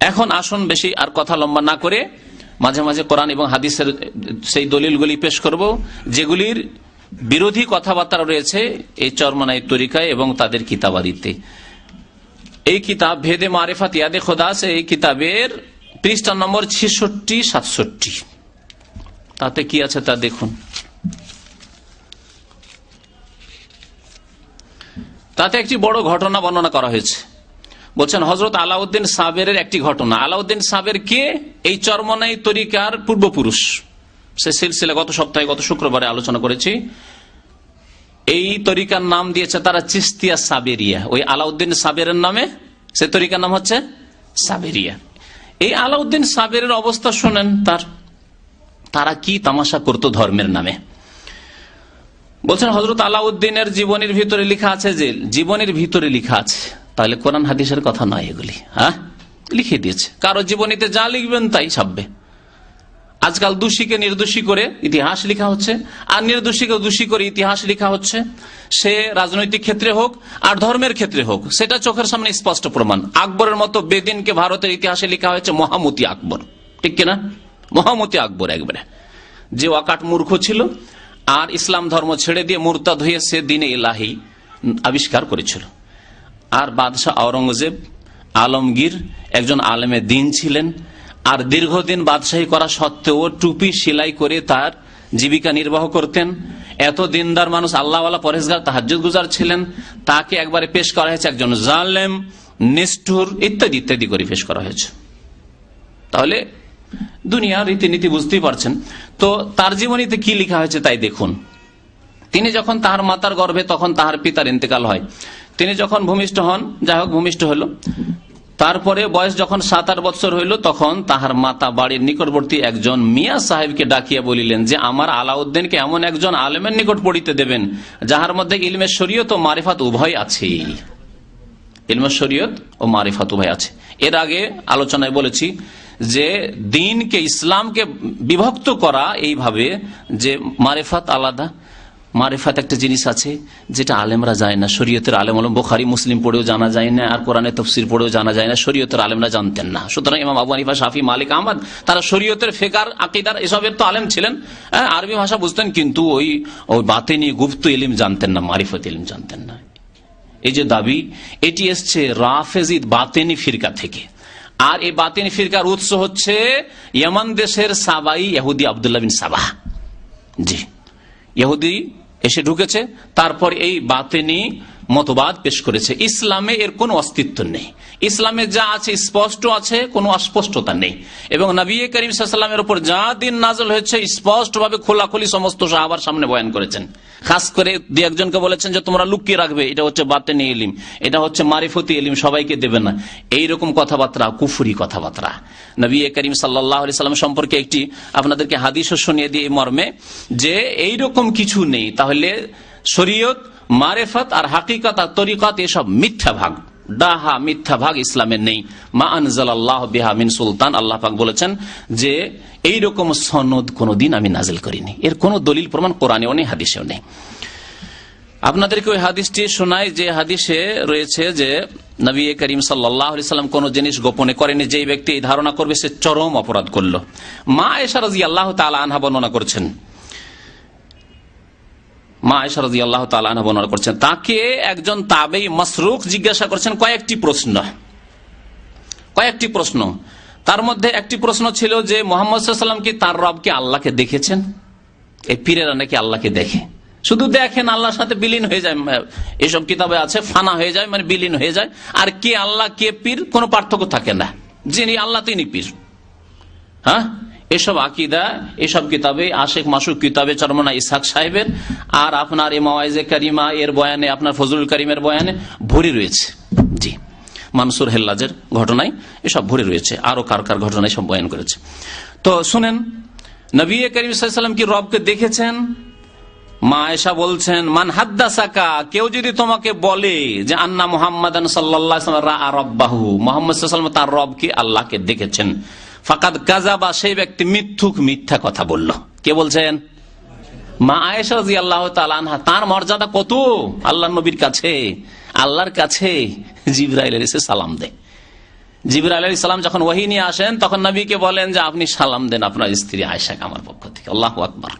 এখন আসুন বেশি আর কথা লম্বা না করে মাঝে মাঝে কোরআন এবং হাদিসের সেই দলিলগুলি পেশ করব, যেগুলির বিরোধী কথাবার্তা রয়েছে এই চরমানাই তরিকায় এবং তাদের কিতাবাদিতে। এই কিতাব ভেদে মারেফাত ইয়াদে খোদাস এই কিতাবের পৃষ্ঠা নম্বর ছেষট্টি, সাতষট্টি। তাতে কি আছে তা দেখুন। তাতে একটি বড় ঘটনা বর্ণনা করা হয়েছে। বলছেন হজরত আলাউদ্দিন সাবের একটি ঘটনা। আলাউদ্দিন সাবের কে? এই চরমনাই তরিকার পূর্বপুরুষ। সে সিলসিলা গত সপ্তাহে, গত শুক্রবারে আলোচনা করেছি। এই তরিকার নাম দিয়েছে তারা চিস্তিয়া সাবেরিয়া। ওই আলাউদ্দিন সাবেরের নামে? সে তরিকার নাম হচ্ছে সাবেরিয়া। এই আলাউদ্দিন সাবেরের অবস্থা শোনেন, তার, তারা কি তামাশা করতো ধর্মের নামে? বলছেন হজরত আলাউদ্দিনের জীবনের ভিতরে লেখা আছে যে, জীবনের ভিতরে লিখা আছে তাহলে কোরআন হাদিসের কথা নয় এগুলি হ্যাঁ? লিখে দিয়েছে। কারও জীবনীতে যা লিখবেন তাই ছাপবে। আজকাল দোষীকে নির্দোষী করে ইতিহাস লেখা হচ্ছে, আর নির্দোষীকে দোষী করে ইতিহাস লেখা হচ্ছে। সে রাজনৈতিক ক্ষেত্রে হোক, আর ধর্মের ক্ষেত্রে হোক, সেটা চোখের সামনে স্পষ্ট প্রমাণ। আকবরের মতো বেদিনকে ভারতের ইতিহাসে লেখা হয়েছে মহামতি আকবর। ঠিক কিনা? মহামতি আকবর একবারে। যে ওয়াকাট মূর্খ ছিল, আর ইসলাম ধর্ম ছেড়ে দিয়ে মুরতাদ হয়ে সে দিনে ইলাহি আবিষ্কার করেছিল। আর বাদশাহ আওরঙ্গজেব আলমগীর একজন আলেমে দিন ছিলেন। আর দীর্ঘদিন বাদশাহী করা সত্ত্বেও টুপি সেলাই করে তার জীবিকা নির্বাহ করতেন। এত দিনদার মানুষ আল্লাহওয়ালা পরেশগার তাহাজুদ গুজার ছিলেন। তাকে একবারে পেশ করা হয়েছে একজন জালেম, নিষ্ঠুর ইত্যাদি ইত্যাদি করে পেশ করা হয়েছে। তাহলে দুনিয়া রীতিনীতি বুঝতেই পারছেন। তো তার জীবনীতে কি লেখা হয়েছে তাই দেখুন। তিনি যখন তাহার মাতার গর্ভে, তখন তাহার পিতার ইন্তেকাল হয়। তিনি যখন ভূমিষ্ঠ হন, যাই হোক ভূমিষ্ঠ হল, তারপরে বয়স যখন সাত আট বছর হইল, তখন তাহার মাতা বাড়ির নিকটবর্তী একজন মিয়া সাহেবকে ডাকিয়া বলিলেন যে, আমার আলাউদ্দিনকে এমন একজন আলেমের নিকট পড়িতে দেবেন, যাহার মধ্যে ইলমের শরীয়ত ও মারিফাত উভয় আছে ইলমের শরীয়ত ও মারিফাত উভয় আছে। এর আগে আলোচনায় বলেছি যে, দিনকে ইসলামকে বিভক্ত করা এইভাবে যে, মারেফাত আলাদা মারেফাত একটা জিনিস আছে যেটা আলেমরা যায় না। শরীয়তের আলেম আলম বোখারি মুসলিম পড়েও জানা যায় না আর কোরআনে তফসির পড়েও জানা যায় না। শরীয়তের আলেমরা জানতেন না। সুতরাং ইমাম আবু শাফি মালিক আহমদ তারা শরীয়তের ফেকার আকিদার এসবের তো আলেম ছিলেন। হ্যাঁ, আরবি ভাষা বুঝতেন কিন্তু ওই ওই বাতেনি গুপ্ত ইলিম জানতেন না মারিফত ইলিম জানতেন না। এই যে দাবি এটি এসছে রাফেজিদ বাতেনি ফিরকা থেকে। আর এই বাতিন ফিরকার উৎস হচ্ছে ইয়ামান দেশের সাবাই ইহুদি আবদুল্লাহ বিন সাবাহ। জি। ইহুদি এসে ঢুকেছে। তারপর এই বাতেনি মতবাদ পেশ করেছে। ইসলামে এর কোনো অস্তিত্ব নেই। ইসলামে যা আছে স্পষ্ট আছে, কোনো অস্পষ্টতা নেই। এবং নবী করিম সাল্লামের উপর যা দিন নাজল হয়েছে স্পষ্ট ভাবে খোলাখুলি সমস্ত সাহাবার সামনে বয়ান করেছেন। খাস করে দু একজনকে বলেছেন যে, তোমরা লুকিয়ে রাখবে, এটা হচ্ছে বাতেনি এলিম এটা হচ্ছে মারিফতি এলিম সবাইকে দেবে না। এইরকম কথাবার্তা, কুফুরি কথাবার্তা। নবী করিম সাল্লাহ সাল্লাম সম্পর্কে একটি আপনাদেরকে হাদিসও শুনিয়ে দিয়ে মর্মে, যে এইরকম কিছু নেই, তাহলে শরীয়ত, মারেফত আর হাকিকত আর তরিকত এসব মিথ্যা ভাগ। ডাহা মিথ্যা ভাগ ইসলামের নেই। মা আনজাল আল্লাহ বিহা মিন সুলতান, আল্লাহ পাক বলেছেন যে এই রকম সনদ কোনদিন আমি নাজিল করিনি। এর কোন দলিল প্রমাণ কোরআনেও নেই, হাদিসেও নেই। আপনাদেরকে ওই হাদিসটি শোনায় যে হাদিসে রয়েছে যে, নবী করিম সাল্লাম কোন জিনিস গোপনে করেনি যে ব্যক্তি এই ধারণা করবে সে চরম অপরাধ করল। মা এসা রাজি আল্লাহ তালা আনহা বর্ণনা করছেন মা এসারদি আল্লাহ তালা বর্ণনা করছেন, তাকে একজন তাবেই মসরুক জিজ্ঞাসা করছেন, কয়েকটি প্রশ্ন। কয়েকটি প্রশ্ন। তার মধ্যে একটি প্রশ্ন ছিল যে, মোহাম্মদ কি তার রবকে আল্লাহকে দেখেছেন? এই পীরেরা নাকি আল্লাহকে দেখে। শুধু দেখেন, আল্লাহর সাথে বিলীন হয়ে যায়, এসব কিতাবে আছে, ফানা হয়ে যায় মানে বিলীন হয়ে যায়। আর কে আল্লাহ, কে পীর, কোনো পার্থক্য থাকে না। যিনি আল্লাহ, তিনি পীর। হ্যাঁ? এসব আকিদা, এসব কিতাবে, আশেখ মাসুক কিতাবে চরমনা ইসাক সাহেবের, আর আপনার এ মাওয়াইজে কারিমা এর বয়ানে, আপনার ফজলুল করিমের বয়ানে ভরি রয়েছে। জি, মানসুর হেল্লাজের ঘটনায় এসব ভরে রয়েছে। আরও কার কার ঘটনায় সব বয়ান করেছে। তো শুনেন, নবী করিম সাল্লাম কি রবকে দেখেছেন? মা এসা বলছেন, মান হাদ্দাসাকা কেউ যদি তোমাকে বলে যে, আন্না মোহাম্মদ সাল্লাহু মোহাম্মদ তার রবকে আল্লাহকে দেখেছেন। ফাকাদ গাজাবা সেই ব্যক্তি মিথ্যুক মিথ্যা কথা বলল। কে বলছেন? মা আয়েশা আল্লাহ তালানহা তার মর্যাদা কত? আল্লাহ নবীর কাছে, আল্লাহর কাছে জিব্রাইল এসে সালাম দেয় জিবির ইসলাম যখন ওহি নিয়ে আসেন, তখন নবীকে বলেন যে, আপনি সালাম দেন আপনার স্ত্রী আয়সাকে আমার পক্ষ থেকে। আল্লাহ আকবর।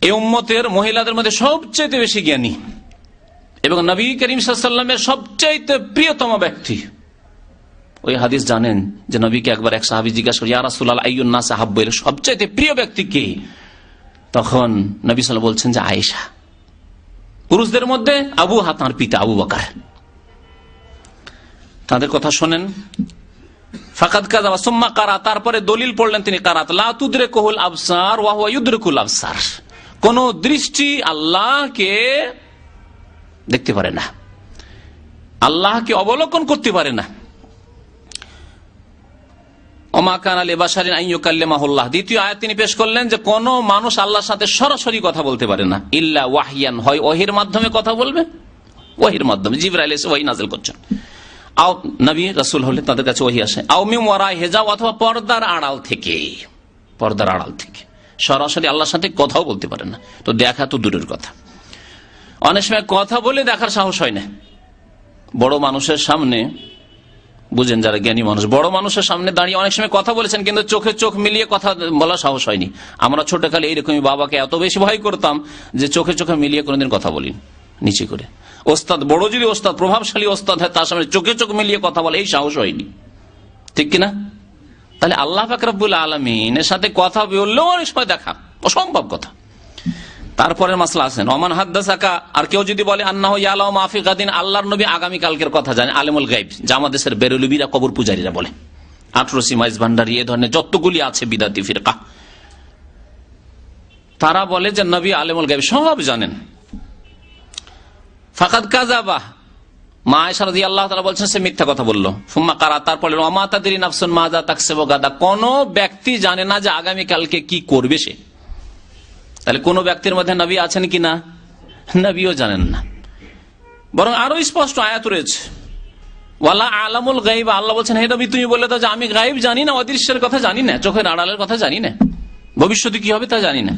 এই উম্মতের মহিলাদের মধ্যে সবচেয়ে বেশি জ্ঞানী এবং নবী করিম সাল্লামের সবচাইতে প্রিয়তম ব্যক্তি। ওই হাদিস জানেন যে নবীকে একবার এক সাহাবি জিজ্ঞাসা করি ইয়ারাসুল্লাহ আইয়ুন্না সাহাব্বের সবচাইতে প্রিয় ব্যক্তি কে? তখন নবী সাল বলছেন যে, আয়েশা। পুরুষদের মধ্যে আবু হাতার পিতা আবু বকার। তাদের কথা শোনেন। ফাকাদ কাজা কারা, তারপরে দলিল পড়লেন তিনি কারাত। লাতুদ্রে কহুল কোন দৃষ্টি আল্লাহকে দেখতে পারে না। আল্লাহকে অবলোকন করতে পারে না। অমাকান আলী বাসারিন দ্বিতীয় তিনি পেশ করলেন যে মানুষ আল্লাহর সাথে সরাসরি কথা বলতে না। ইল্লা ওয়াহিয়ান, হয় মাধ্যমে কথা বলবে মাধ্যমে। আও হলে তাদের কাছে আসে। আও মিম ওয়ারাই হেজাও অথবা পর্দার আড়াল থেকে, পর্দার আড়াল থেকে। সরাসরি আল্লাহর সাথে কথাও বলতে পারে না। তো দেখা তো দূরের কথা। অনেক সময় কথা বলে দেখার সাহস হয় না। বড় মানুষের সামনে বুঝেন যারা জ্ঞানী মানুষ। বড় মানুষের সামনে দাঁড়িয়ে অনেক সময় কথা বলেছেন, কিন্তু চোখে চোখ মিলিয়ে কথা বলা সাহস হয়নি। আমরা ছোটকালে এইরকমই বাবাকে এত বেশি ভয় করতাম যে চোখে চোখে মিলিয়ে কোনোদিন কথা বলি নিচে করে। ওস্তাদ, বড় যদি ওস্তাদ, প্রভাবশালী ওস্তাদ হয়, তার সামনে চোখে চোখ মিলিয়ে কথা বলে, এই সাহস হয়নি। ঠিক কিনা? তাহলে আল্লাহ ফাকরাবুল আলমিনের সাথে কথা বললেও অনেক সময় দেখা, অসম্ভব কথা। তারপরে মাসলা আছেন অমান হাদ্দাসাকা, আর কেউ যদি বলে আন্না ইয়ালাও মাহফিক আদিন আল্লাহর নবী আগামী কালকের কথা জানে, আলেমুল গাইব জামা দেশের বেরুলবিরা কবর পূজারীরা বলে। আটরসি মাইজ ভান্ডারি, এ ধরনের যতগুলি আছে বিদাতি ফিরকা। তারা বলে যে, নবী আলেমুল গাইব সব জানেন। ফাকাদ কাজাবা মা আয়সারদি আল্লাহ তালা বলছেন, সে মিথ্যা কথা বলল। ফুম্মা কারা, তারপরে অমাতাদির নাফসুন মাজা তাকসেব গাদা কোন ব্যক্তি জানে না যে আগামীকালকে কি করবে সে। তাহলে কোন ব্যক্তির মধ্যে নবী আছেন কি না? নবীও জানেন না। বরং আরও স্পষ্ট আয়াত রয়েছে। ওয়ালা আলামুল গাইব আল্লাহ বলছেন, হে নবী, তুমি বলে দাও যে আমি গাইব জানি না, অদৃশ্যের কথা জানি না, চোখের আড়ালের কথা জানি না। ভবিষ্যতে কি হবে তা জানি না।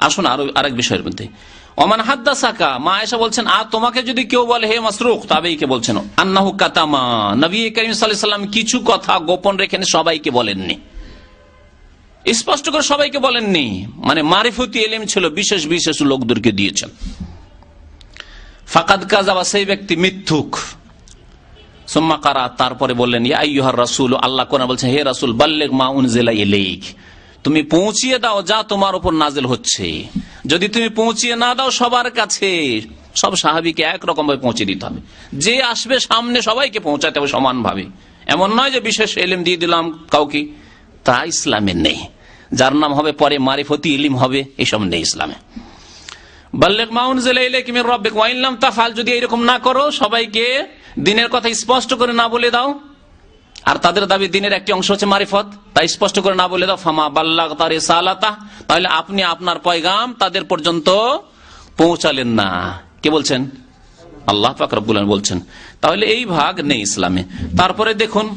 আসুন আরও আরেক বিষয়ের মধ্যে। অমান হাদ্দা সাকা মা এসা বলছেন, আর তোমাকে যদি কেউ বলে, হে মাসরুক তবেই কে বলছেন, আন্নাহু কাতামা নবী করিম সাল্লাম কিছু কথা গোপন রেখে সবাইকে বলেননি। স্পষ্ট করে সবাইকে বলেননি। মানে মারিফতি এলিম ছিল বিশেষ বিশেষ লোকদেরকে দিয়েছেন। ফাকাদ কাজাবা সেই ব্যক্তি মিথ্যুক। সোম্মা কারা, তারপরে বললেন ইয়ার রাসুল, আল্লাহ কোরআন বলছেন হে রাসুল বাল্লেক মা উনজেলা ইলেইক। তুমি পৌঁছিয়ে দাও যা তোমার উপর নাজেল হচ্ছে। যদি তুমি পৌঁছিয়ে না দাও সবার কাছে, সব সাহাবিকে একরকম ভাবে পৌঁছে দিতে হবে। যে আসবে সামনে সবাইকে পৌঁছাতে হবে সমান ভাবে এমন নয় যে বিশেষ এলিম দিয়ে দিলাম কাউকে। তা ইসলামে নেই। যার নাম হবে পরে মারিফতি, ইলিম হবে, এসব নেই ইসলামে। যদি এরকম না করো, সবাইকে দিনের কথা স্পষ্ট করে না বলে দাও। আর তাদের দাবি, দিনের একটি অংশ হচ্ছে মারিফত। তাই স্পষ্ট করে না বলে দাও, ফামা বাল্লাহ তার সালাতা তাহলে আপনি আপনার পয়গাম তাদের পর্যন্ত পৌঁছালেন না। কে বলছেন? আল্লাহ পাক রব্বুল বলছেন। তাহলে এই ভাগ নেই ইসলামে। তারপরে দেখুন